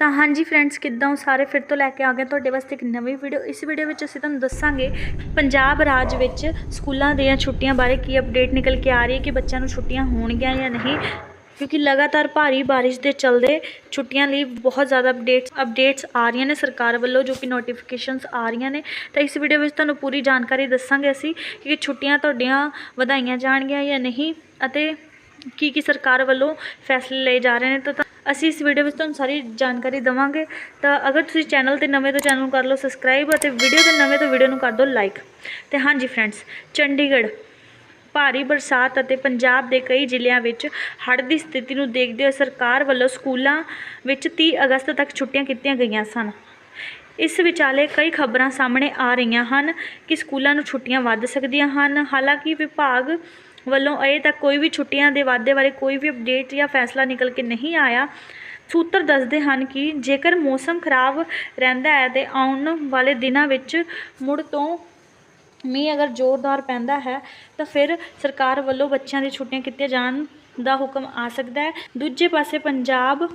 ਤਾਂ ਹਾਂਜੀ ਫਰੈਂਡਸ ਕਿੱਦਾਂ ਹੋ ਸਾਰੇ? ਫਿਰ ਤੋਂ ਲੈ ਕੇ ਆ ਗਏ ਤੁਹਾਡੇ ਵਾਸਤੇ ਇੱਕ ਨਵੀਂ ਵੀਡੀਓ ਇਸ ਵੀਡੀਓ ਵਿੱਚ ਅਸੀਂ ਤੁਹਾਨੂੰ ਦੱਸਾਂਗੇ ਪੰਜਾਬ ਰਾਜ ਵਿੱਚ ਸਕੂਲਾਂ ਦੀਆਂ ਛੁੱਟੀਆਂ ਬਾਰੇ ਕੀ ਅਪਡੇਟ ਨਿਕਲ ਕੇ ਆ ਰਹੀ ਹੈ, ਕਿ ਬੱਚਿਆਂ ਨੂੰ ਛੁੱਟੀਆਂ ਹੋਣਗੀਆਂ ਜਾਂ ਨਹੀਂ। ਕਿਉਂਕਿ ਲਗਾਤਾਰ ਭਾਰੀ ਬਾਰਿਸ਼ ਦੇ ਚਲਦੇ ਛੁੱਟੀਆਂ ਲਈ ਬਹੁਤ ਜ਼ਿਆਦਾ ਅਪਡੇਟਸ ਅਪਡੇਟਸ ਆ ਰਹੀਆਂ ਨੇ ਸਰਕਾਰ ਵੱਲੋਂ, ਜੋ ਕਿ ਨੋਟੀਫਿਕੇਸ਼ਨਸ ਆ ਰਹੀਆਂ ਨੇ। ਤਾਂ ਇਸ ਵੀਡੀਓ ਵਿੱਚ ਤੁਹਾਨੂੰ ਪੂਰੀ ਜਾਣਕਾਰੀ ਦੱਸਾਂਗੇ ਅਸੀਂ ਕਿ ਛੁੱਟੀਆਂ ਤੁਹਾਡੀਆਂ ਵਧਾਈਆਂ ਜਾਣਗੀਆਂ ਜਾਂ ਨਹੀਂ ਅਤੇ ਕੀ ਕੀ ਸਰਕਾਰ ਵੱਲੋਂ ਫੈਸਲੇ ਲਏ ਜਾ ਰਹੇ ਨੇ। ਤਾਂ ਤਾਂ ਅਸੀਂ ਇਸ ਵੀਡੀਓ ਵਿੱਚ ਤੁਹਾਨੂੰ ਸਾਰੀ ਜਾਣਕਾਰੀ ਦਵਾਂਗੇ। ਤਾਂ ਅਗਰ ਤੁਸੀਂ ਚੈਨਲ ਤੇ ਨਵੇਂ ਤੋਂ ਚੈਨਲ ਨੂੰ ਕਰ ਲਓ ਸਬਸਕ੍ਰਾਈਬ ਅਤੇ ਵੀਡੀਓ ਤੇ ਨਵੇਂ ਤੋਂ ਵੀਡੀਓ ਨੂੰ ਕਰ ਦਿਓ ਲਾਈਕ ਤੇ ਹਾਂਜੀ ਫਰੈਂਡਸ ਚੰਡੀਗੜ੍ਹ ਭਾਰੀ ਬਰਸਾਤ ਅਤੇ ਪੰਜਾਬ ਦੇ ਕਈ ਜ਼ਿਲ੍ਹਿਆਂ ਵਿੱਚ ਹੜ੍ਹ ਦੀ ਸਥਿਤੀ ਨੂੰ ਦੇਖਦੇ ਹੋਏ ਸਰਕਾਰ ਵੱਲੋਂ ਸਕੂਲਾਂ ਵਿੱਚ 30 ਅਗਸਤ ਤੱਕ ਛੁੱਟੀਆਂ ਕੀਤੀਆਂ ਗਈਆਂ ਸਨ। ਇਸ ਵਿਚਾਲੇ ਕਈ ਖਬਰਾਂ ਸਾਹਮਣੇ ਆ ਰਹੀਆਂ ਹਨ ਕਿ ਸਕੂਲਾਂ ਨੂੰ ਛੁੱਟੀਆਂ ਵੱਧ ਸਕਦੀਆਂ ਹਨ। ਹਾਲਾਂਕਿ ਵਿਭਾਗ ਵੱਲੋਂ ਅਜੇ ਤੱਕ ਕੋਈ ਵੀ ਛੁੱਟੀਆਂ ਦੇ ਵਾਧੇ ਬਾਰੇ ਕੋਈ ਵੀ ਅਪਡੇਟ ਜਾਂ ਫੈਸਲਾ ਨਿਕਲ ਕੇ ਨਹੀਂ ਆਇਆ। ਸੂਤਰ ਦੱਸਦੇ ਹਨ ਕਿ ਜੇਕਰ ਮੌਸਮ ਖਰਾਬ ਰਹਿੰਦਾ ਹੈ ਤੇ ਆਉਣ ਵਾਲੇ ਦਿਨਾਂ ਵਿੱਚ ਮੁੜ ਤੋਂ ਮੀਂਹ ਅਗਰ ਜ਼ੋਰਦਾਰ ਪੈਂਦਾ ਹੈ, ਤਾਂ ਫਿਰ ਸਰਕਾਰ ਵੱਲੋਂ ਬੱਚਿਆਂ ਦੀ ਛੁੱਟੀਆਂ ਕੀਤੀਆਂ ਜਾਣ ਦਾ ਹੁਕਮ ਆ ਸਕਦਾ ਹੈ। ਦੂਜੇ ਪਾਸੇ ਪੰਜਾਬ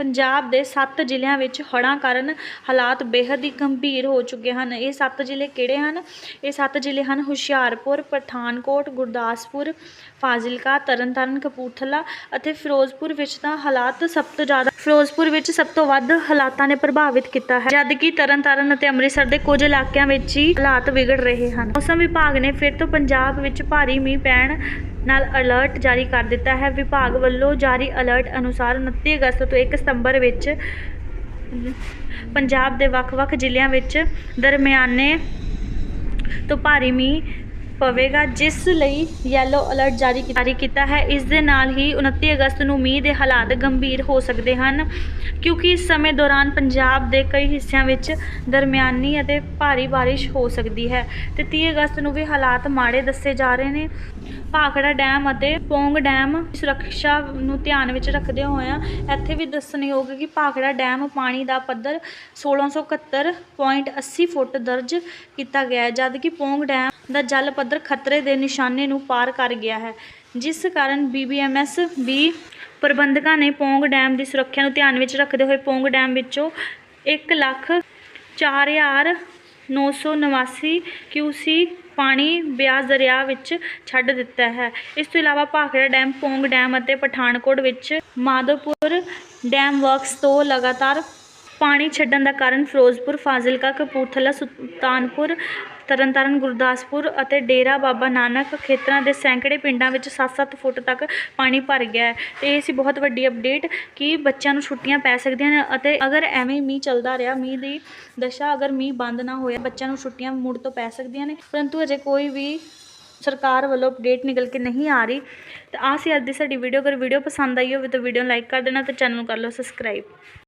ਪੰਜਾਬ ਦੇ 7 ਜ਼ਿਲ੍ਹਿਆਂ ਵਿੱਚ ਹੜ੍ਹਾਂ ਕਾਰਨ ਹਾਲਾਤ ਬੇਹੱਦ ਹੀ ਗੰਭੀਰ ਹੋ ਚੁੱਕੇ ਹਨ। ਇਹ 7 ਜ਼ਿਲ੍ਹੇ ਕਿਹੜੇ ਹਨ? ਇਹ 7 ਜ਼ਿਲ੍ਹੇ ਹਨ ਹੁਸ਼ਿਆਰਪੁਰ, ਪਠਾਨਕੋਟ, ਗੁਰਦਾਸਪੁਰ, ਫਾਜ਼ਿਲਕਾ, ਤਰਨਤਾਰਨ, ਕਪੂਰਥਲਾ ਅਤੇ ਫਿਰੋਜ਼ਪੁਰ ਵਿੱਚ ਤਾਂ ਹਾਲਾਤ ਸਭ ਤੋਂ ਜ਼ਿਆਦਾ ਫਿਰੋਜ਼ਪੁਰ ਵਿੱਚ ਸਭ ਤੋਂ ਵੱਧ ਹਾਲਾਤਾਂ ਨੇ ਪ੍ਰਭਾਵਿਤ ਕੀਤਾ ਹੈ। ਜਦਕਿ ਤਰਨਤਾਰਨ ਅਤੇ ਅੰਮ੍ਰਿਤਸਰ ਦੇ ਕੁਝ ਇਲਾਕਿਆਂ ਵਿੱਚ ਹੀ ਹਾਲਾਤ ਵਿਗੜ ਰਹੇ ਹਨ। ਮੌਸਮ ਵਿਭਾਗ ਨੇ ਫਿਰ ਤੋਂ ਪੰਜਾਬ ਵਿੱਚ ਭਾਰੀ ਮੀਂਹ ਪੈਣ ਨਾਲ ਅਲਰਟ ਜਾਰੀ ਕਰ ਦਿੱਤਾ ਹੈ। ਵਿਭਾਗ ਵੱਲੋਂ ਜਾਰੀ ਅਲਰਟ ਅਨੁਸਾਰ 29 ਅਗਸਤ ਤੋਂ 1 ਸਤੰਬਰ ਵਿੱਚ ਪੰਜਾਬ ਦੇ ਵੱਖ-ਵੱਖ ਜ਼ਿਲ੍ਹਿਆਂ ਵਿੱਚ ਦਰਮਿਆਨੇ ਤੋਂ ਭਾਰੀ ਮੀਂਹ ਪਵੇਗਾ, ਜਿਸ ਲਈ ਯੈਲੋ ਅਲਰਟ ਜਾਰੀ ਜਾਰੀ ਕੀਤਾ ਹੈ। ਇਸ ਦੇ ਨਾਲ ਹੀ 29 ਅਗਸਤ ਨੂੰ ਮੀਂਹ ਦੇ ਹਾਲਾਤ ਗੰਭੀਰ ਹੋ ਸਕਦੇ ਹਨ, ਕਿਉਂਕਿ ਇਸ ਸਮੇਂ ਦੌਰਾਨ ਪੰਜਾਬ ਦੇ ਕਈ ਹਿੱਸਿਆਂ ਵਿੱਚ ਦਰਮਿਆਨੀ ਅਤੇ ਭਾਰੀ ਬਾਰਿਸ਼ ਹੋ ਸਕਦੀ ਹੈ ਤੇ 30 ਅਗਸਤ ਨੂੰ ਵੀ ਹਾਲਾਤ ਮਾੜੇ ਦੱਸੇ ਜਾ ਰਹੇ ਨੇ। ਭਾਖੜਾ ਡੈਮ ਅਤੇ ਪੌਂਗ ਡੈਮ ਸੁਰੱਖਿਆ ਨੂੰ ਧਿਆਨ ਵਿੱਚ ਰੱਖਦੇ ਹੋਇਆਂ ਇੱਥੇ ਵੀ ਦੱਸਣਯੋਗ ਕਿ ਭਾਖੜਾ ਡੈਮ ਪਾਣੀ ਦਾ ਪੱਧਰ 1671.80 ਫੁੱਟ ਦਰਜ ਕੀਤਾ ਗਿਆ ਹੈ, ਜਦਕਿ ਪੌਂਗ ਡੈਮ ਦਾ ਜਲ ਪੱਧਰ ਖਤਰੇ ਦੇ ਨਿਸ਼ਾਨੇ ਨੂੰ ਪਾਰ ਕਰ ਗਿਆ ਹੈ। ਜਿਸ ਕਾਰਨ ਬੀਬੀਐਮਐਸ ਵੀ ਪ੍ਰਬੰਧਕਾਂ ਨੇ ਪੌਂਗ ਡੈਮ ਦੀ ਸੁਰੱਖਿਆ ਨੂੰ ਧਿਆਨ ਵਿੱਚ ਰੱਖਦੇ ਹੋਏ ਪੌਂਗ ਡੈਮ ਵਿੱਚੋਂ 1 ਲੱਖ 4989 ਕਿਊਸੀ ਪਾਣੀ ਬਿਆਸ ਦਰਿਆ ਵਿੱਚ ਛੱਡ ਦਿੱਤਾ ਹੈ। ਇਸ ਤੋਂ ਇਲਾਵਾ ਭਾਖੜਾ ਡੈਮ, ਪੌਂਗ ਡੈਮ ਅਤੇ ਪਠਾਨਕੋਟ ਵਿੱਚ ਮਾਧੋਪੁਰ ਡੈਮ ਵਰਕਸ ਤੋਂ ਲਗਾਤਾਰ ਪਾਣੀ ਛੱਡਣ ਦਾ ਕਾਰਨ ਫਿਰੋਜ਼ਪੁਰ, ਫਾਜ਼ਿਲਕਾ, ਕਪੂਰਥਲਾ, ਸੁਲਤਾਨਪੁਰ ਤਰਨਤਾਰਨ, ਗੁਰਦਾਸਪੁਰ ਅਤੇ ਡੇਰਾ ਬਾਬਾ ਨਾਨਕ ਖੇਤਰਾਂ ਦੇ ਸੈਂਕੜੇ ਪਿੰਡਾਂ ਵਿੱਚ 7-7 ਫੁੱਟ ਤੱਕ ਪਾਣੀ ਭਰ ਗਿਆ ਹੈ। ਤੇ ਇਹ ਸੀ ਬਹੁਤ ਵੱਡੀ ਅਪਡੇਟ ਕਿ ਬੱਚਿਆਂ ਨੂੰ ਛੁੱਟੀਆਂ ਪੈ ਸਕਦੀਆਂ ਨੇ ਅਤੇ ਅਗਰ ਐਵੇਂ ਮੀਂਹ ਚੱਲਦਾ ਰਿਹਾ, ਮੀਂਹ ਦੀ ਦਸ਼ਾ ਅਗਰ ਮੀਂਹ ਬੰਦ ਨਾ ਹੋਇਆ, ਬੱਚਿਆਂ ਨੂੰ ਛੁੱਟੀਆਂ ਮੁੜ ਤੋਂ ਪੈ ਸਕਦੀਆਂ ਨੇ। ਪਰੰਤੂ ਅਜੇ ਕੋਈ ਵੀ ਸਰਕਾਰ ਵੱਲੋਂ ਅਪਡੇਟ ਨਿਕਲ ਕੇ ਨਹੀਂ ਆ ਰਹੀ। ਤਾਂ ਆਹ ਸੀ ਅੱਜ ਦੀ ਸਾਡੀ ਵੀਡੀਓ ਅਗਰ ਵੀਡੀਓ ਪਸੰਦ ਆਈ ਹੋਵੇ ਤਾਂ ਵੀਡੀਓ ਨੂੰ ਲਾਈਕ ਕਰ ਦੇਣਾ ਤੇ ਚੈਨਲ ਨੂੰ ਕਰ ਲਓ ਸਬਸਕ੍ਰਾਈਬ